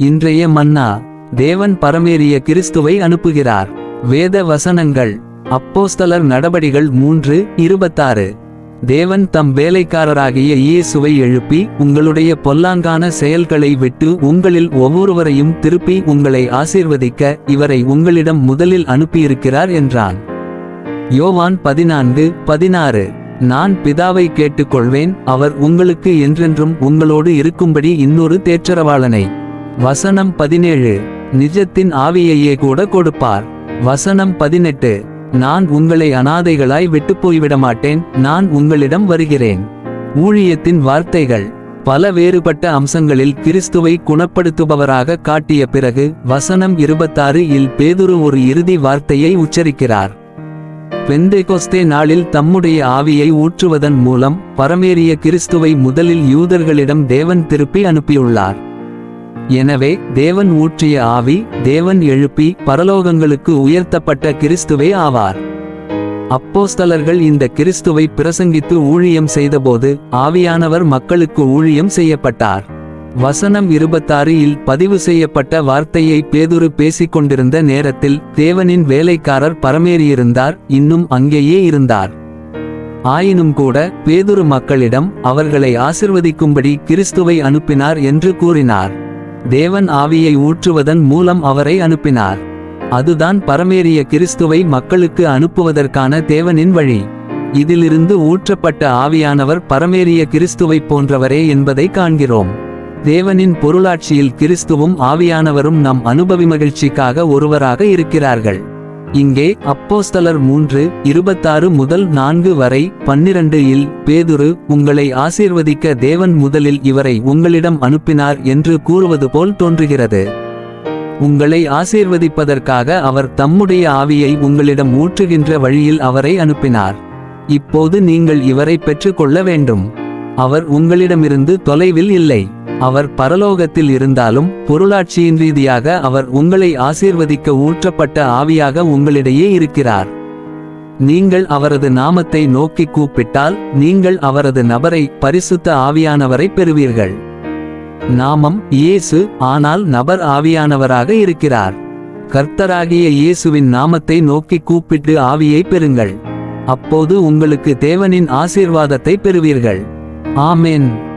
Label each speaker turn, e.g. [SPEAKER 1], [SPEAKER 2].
[SPEAKER 1] இன்றைய மன்னா தேவன் பரமேறிய கிறிஸ்துவை அனுப்புகிறார். வேத வசனங்கள் அப்போஸ்தலர் நடபடிகள் மூன்று இருபத்தாறு. தேவன் தம் வேலைக்காரராகிய இயேசுவை எழுப்பி உங்களுடைய பொல்லாங்கான செயல்களை விட்டு உங்களில் ஒவ்வொருவரையும் திருப்பி உங்களை ஆசீர்வதிக்க இவரை உங்களிடம் முதலில் அனுப்பியிருக்கிறார் என்றான். யோவான் பதினான்கு பதினாறு. நான் பிதாவை கேட்டுக்கொள்வேன் அவர் உங்களுக்கு என்றென்றும் உங்களோடு இருக்கும்படி இன்னொரு தேற்றரவாளனை. வசனம் பதினேழு நிஜத்தின் ஆவியையே கூட கொடுப்பார். வசனம் பதினெட்டு நான் உங்களை அனாதைகளாய் வெட்டுப் போய்விட மாட்டேன் நான் உங்களிடம் வருகிறேன். ஊழியத்தின் வார்த்தைகள் பல வேறுபட்ட அம்சங்களில் கிறிஸ்துவை குணப்படுத்துபவராக காட்டிய பிறகு வசனம் இருபத்தாறு இல் பேதுரு ஒரு இறுதி வார்த்தையை உச்சரிக்கிறார். பெந்தேகோஸ்தே நாளில் தம்முடைய ஆவியை ஊற்றுவதன் மூலம் பரமேறிய கிறிஸ்துவை முதலில் யூதர்களிடம் தேவன் திருப்பி அனுப்பியுள்ளார். எனவே தேவன் ஊற்றிய ஆவி தேவன் எழுப்பி பரலோகங்களுக்கு உயர்த்தப்பட்ட கிறிஸ்துவே ஆவார். அப்போஸ்தலர்கள் இந்த கிறிஸ்துவை பிரசங்கித்து ஊழியம் செய்தபோது ஆவியானவர் மக்களுக்கு ஊழியம் செய்யப்பட்டார். வசனம் இருபத்தாறு இல் பதிவு செய்யப்பட்ட வார்த்தையை பேதுரு பேசிக்கொண்டிருந்த நேரத்தில் தேவனின் வேலைக்காரர் பரமேறியிருந்தார் இன்னும் அங்கேயே இருந்தார். ஆயினும் கூட பேதுரு மக்களிடம் அவர்களை ஆசிர்வதிக்கும்படி கிறிஸ்துவை அனுப்பினார் என்று கூறினார். தேவன் ஆவியை ஊற்றுவதன் மூலம் அவரை அனுப்பினார். அதுதான் பரமேறிய கிறிஸ்துவை மக்களுக்கு அனுப்புவதற்கான தேவனின் வழி. இதிலிருந்து ஊற்றப்பட்ட ஆவியானவர் பரமேறிய கிறிஸ்துவைப் போன்றவரே என்பதை காண்கிறோம். தேவனின் பொருளாட்சியில் கிறிஸ்துவும் ஆவியானவரும் நம் அனுபவி மகிழ்ச்சிக்காக ஒருவராக இருக்கிறார்கள். இங்கே அப்போஸ்தலர் மூன்று இருபத்தாறு முதல் நான்கு வரை பன்னிரண்டு இல் பேதுரு உங்களை ஆசீர்வதிக்க தேவன் முதலில் இவரை உங்களிடம் அனுப்பினார் என்று கூறுவது போல் தோன்றுகிறது. உங்களை ஆசீர்வதிப்பதற்காக அவர் தம்முடைய ஆவியை உங்களிடம் ஊற்றுகின்ற வழியில் அவரை அனுப்பினார். இப்போது நீங்கள் இவரை பெற்றுக்கொள்ள வேண்டும். அவர் உங்களிடமிருந்து தொலைவில் இல்லை. அவர் பரலோகத்தில் இருந்தாலும் பொருளாட்சியின் ரீதியாக அவர் உங்களை ஆசீர்வதிக்க ஊற்றப்பட்ட ஆவியாக உங்களிடையே இருக்கிறார். நீங்கள் அவரது நாமத்தை நோக்கி கூப்பிட்டால் நீங்கள் அவரது நபரை பரிசுத்த ஆவியானவரை பெறுவீர்கள். நாமம் இயேசு ஆனால் நபர் ஆவியானவராக இருக்கிறார். கர்த்தராகிய இயேசுவின் நாமத்தை நோக்கி கூப்பிட்டு ஆவியை பெறுங்கள். அப்போது உங்களுக்கு தேவனின் ஆசீர்வாதத்தை பெறுவீர்கள். ஆமென்.